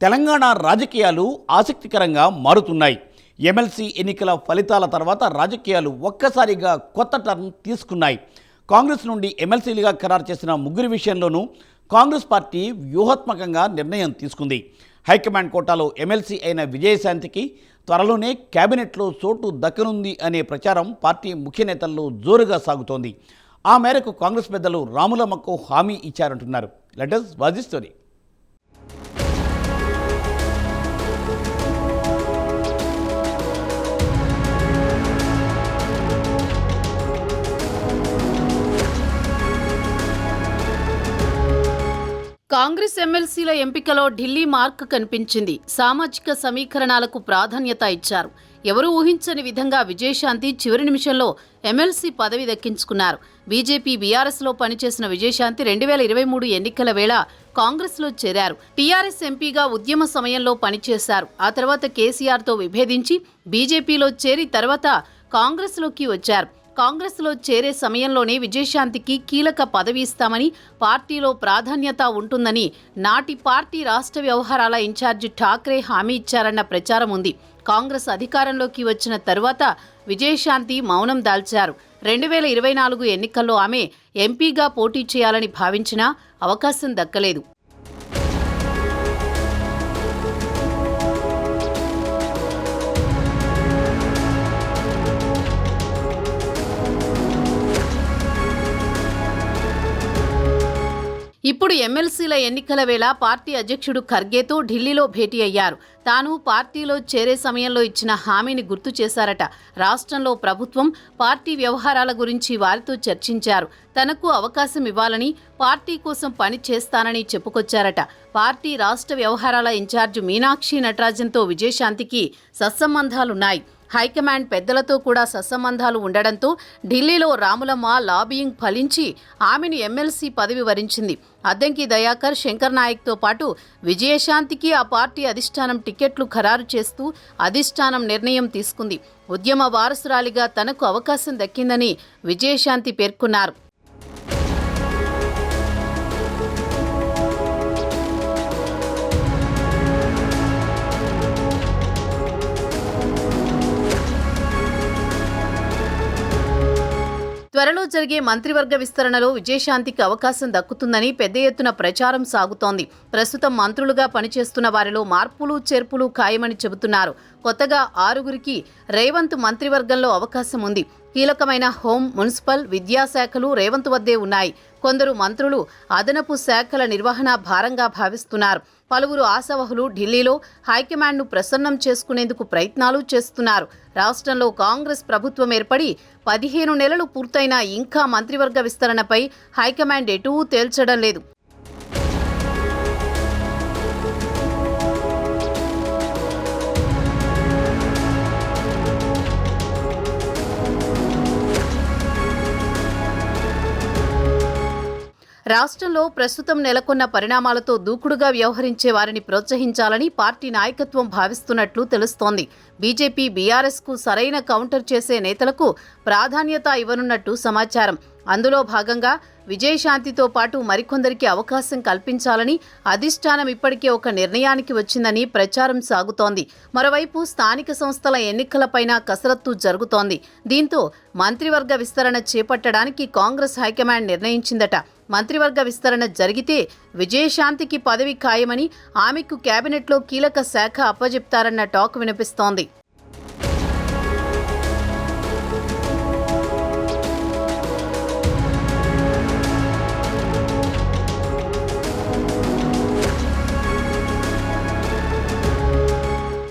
తెలంగాణ రాజకీయాలు ఆసక్తికరంగా మారుతున్నాయి. ఎమ్మెల్సీ ఎన్నికల ఫలితాల తర్వాత రాజకీయాలు ఒక్కసారిగా కొత్త టర్న్ తీసుకున్నాయి. కాంగ్రెస్ నుండి ఎమ్మెల్సీలుగా ఖరారు చేసిన ముగ్గురి విషయంలోనూ కాంగ్రెస్ పార్టీ వ్యూహాత్మకంగా నిర్ణయం తీసుకుంది. హైకమాండ్ కోటాలో ఎమ్మెల్సీ అయిన విజయశాంతికి త్వరలోనే కేబినెట్లో చోటు దక్కనుంది అనే ప్రచారం పార్టీ ముఖ్య నేతల్లో జోరుగా సాగుతోంది. ఆ మేరకు కాంగ్రెస్ పెద్దలు రాములమ్మకు హామీ ఇచ్చారంటున్నారు. లెటర్స్ వాజీ స్టోరీ. కాంగ్రెస్ ఎమ్మెల్సీల ఎంపికలో ఢిల్లీ మార్క్ కనిపించింది. సామాజిక సమీకరణాలకు ప్రాధాన్యత ఇచ్చారు. ఎవరూ ఊహించని విధంగా విజయశాంతి చివరి నిమిషంలో ఎమ్మెల్సీ పదవి దక్కించుకున్నారు. బీజేపీ బీఆర్ఎస్లో పనిచేసిన విజయశాంతి రెండు వేల ఇరవై మూడు ఎన్నికల వేళ కాంగ్రెస్లో చేరారు. టీఆర్ఎస్ ఎంపీగా ఉద్యమ సమయంలో పనిచేశారు. ఆ తర్వాత కేసీఆర్తో విభేదించి బీజేపీలో చేరి తర్వాత కాంగ్రెస్లోకి వచ్చారు. కాంగ్రెస్లో చేరే సమయంలోనే విజయశాంతికి కీలక పదవి ఇస్తామని పార్టీలో ప్రాధాన్యత ఉంటుందని నాటి పార్టీ రాష్ట్ర వ్యవహారాల ఇన్ఛార్జి ఠాక్రే హామీ ఇచ్చారన్న ప్రచారం ఉంది. కాంగ్రెస్ అధికారంలోకి వచ్చిన తరువాత విజయశాంతి మౌనం దాల్చారు. రెండు వేల ఇరవై నాలుగు ఎన్నికల్లో ఆమె ఎంపీగా పోటీ చేయాలని భావించినా అవకాశం దక్కలేదు. ఇప్పుడు ఎమ్మెల్సీల ఎన్నికల వేళ పార్టీ అధ్యక్షుడు ఖర్గేతో ఢిల్లీలో భేటీ అయ్యారు. తాను పార్టీలో చేరే సమయంలో ఇచ్చిన హామీని గుర్తు చేశారట. రాష్ట్రంలో ప్రభుత్వం పార్టీ వ్యవహారాల గురించి వారితో చర్చించారు. తనకు అవకాశం ఇవ్వాలని పార్టీ కోసం పని చేస్తానని చెప్పుకొచ్చారట. పార్టీ రాష్ట్ర వ్యవహారాల ఇన్ఛార్జ్ మీనాక్షి నటరాజన్తో విజయశాంతికి సత్సంబంధాలున్నాయి. హైకమాండ్ పెద్దలతో కూడా సత్సంబంధాలు ఉండడంతో ఢిల్లీలో రాములమ్మ లాబియింగ్ ఫలించి ఆమెను ఎమ్మెల్సీ పదవి వరించింది. అద్దంకి దయాకర్ శంకర్ నాయక్తో పాటు విజయశాంతికి ఆ పార్టీ అధిష్టానం టికెట్లు ఖరారు చేస్తూ అధిష్టానం నిర్ణయం తీసుకుంది. ఉద్యమ వారసురాలిగా తనకు అవకాశం దక్కిందని విజయశాంతి పేర్కొన్నారు. త్వరలో జరిగే మంత్రివర్గ విస్తరణలో విజయశాంతికి అవకాశం దక్కుతుందని పెద్ద ఎత్తున ప్రచారం సాగుతోంది. ప్రస్తుతం మంత్రులుగా పనిచేస్తున్న వారిలో మార్పులు చేర్పులు ఖాయమని చెబుతున్నారు. కొత్తగా ఆరుగురికి రేవంత్ మంత్రివర్గంలో అవకాశం ఉంది. కీలకమైన హోం మున్సిపల్ విద్యాశాఖలు రేవంత్ వద్దే ఉన్నాయి. కొందరు మంత్రులు అదనపు శాఖల నిర్వహణ భారంగా భావిస్తున్నారు. పలువురు ఆశావహులు ఢిల్లీలో హైకమాండ్ను ప్రసన్నం చేసుకునేందుకు ప్రయత్నాలు చేస్తున్నారు. రాష్ట్రంలో కాంగ్రెస్ ప్రభుత్వం ఏర్పడి పదిహేను నెలలు పూర్తయినా ఇంకా మంత్రివర్గ విస్తరణపై హైకమాండ్ ఎటూ తేల్చడం లేదు. రాష్ట్రంలో ప్రస్తుతం నెలకొన్న పరిణామాలతో దూకుడుగా వ్యవహరించే వారిని ప్రోత్సహించాలని పార్టీ నాయకత్వం భావిస్తున్నట్లు తెలుస్తోంది. బీజేపీ బీఆర్ఎస్కు సరైన కౌంటర్ చేసే నేతలకు ప్రాధాన్యత ఇవ్వనున్నట్టు సమాచారం. అందులో భాగంగా విజయశాంతితో పాటు మరికొందరికి అవకాశం కల్పించాలని అధిష్టానం ఇప్పటికే ఒక నిర్ణయానికి వచ్చిందని ప్రచారం సాగుతోంది. మరోవైపు స్థానిక సంస్థల ఎన్నికలపైన కసరత్తు జరుగుతోంది. దీంతో మంత్రివర్గ విస్తరణ చేపట్టడానికి కాంగ్రెస్ హైకమాండ్ నిర్ణయించిందట. మంత్రివర్గ విస్తరణ జరిగితే విజయశాంతికి పదవి ఖాయమని ఆమెకు కేబినెట్లో కీలక శాఖ అప్పజెప్తారన్న టాక్ వినిపిస్తోంది.